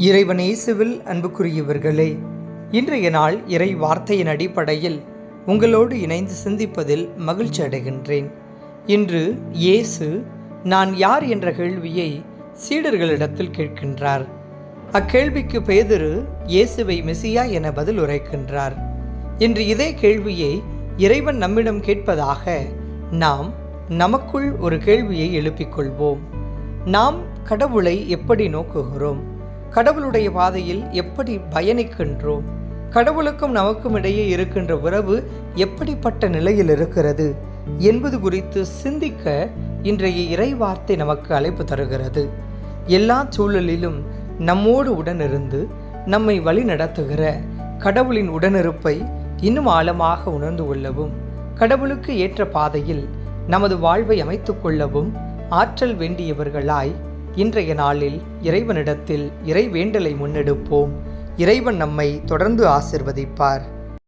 இறைவன் இயேசுவில் அன்புக்குரியவர்களே இன்றைய நாள் இறை வார்த்தையின் அடிப்படையில் உங்களோடு இணைந்து சிந்திப்பதில் மகிழ்ச்சி அடைகின்றேன். இன்று இயேசு நான் யார் என்ற கேள்வியை சீடர்களிடத்தில் கேட்கின்றார். அக்கேள்விக்கு பேதிரு இயேசுவை மெசியா என பதில் உரைக்கின்றார். இன்று இதே கேள்வியை இறைவன் நம்மிடம் கேட்பதாக நாம் நமக்குள் ஒரு கேள்வியை எழுப்பிக் கொள்வோம். நாம் கடவுளை எப்படி நோக்குகிறோம்? கடவுளுடைய பாதையில் எப்படி பயணிக்கின்றோம்? கடவுளுக்கும் நமக்கும் இடையே இருக்கின்ற உறவு எப்படிப்பட்ட நிலையில் இருக்கிறது? என்பது குறித்து சிந்திக்க இன்றைய இறைவார்த்தை நமக்கு அழைப்பு தருகிறது. எல்லா சூழலிலும் நம்மோடு உடனிருந்து நம்மை வழி நடத்துகிற கடவுளின் உடனிருப்பை இன்னும் ஆழமாக உணர்ந்து கொள்ளவும் கடவுளுக்கு ஏற்ற பாதையில் நமது வாழ்வை அமைத்துக் கொள்ளவும் ஆற்றல் வேண்டியவர்களாய் இன்றைய நாளில் இறைவனிடத்தில் இறைவேண்டலை முன்னெடுப்போம். இறைவன் நம்மை தொடர்ந்து ஆசிர்வதிப்பார்.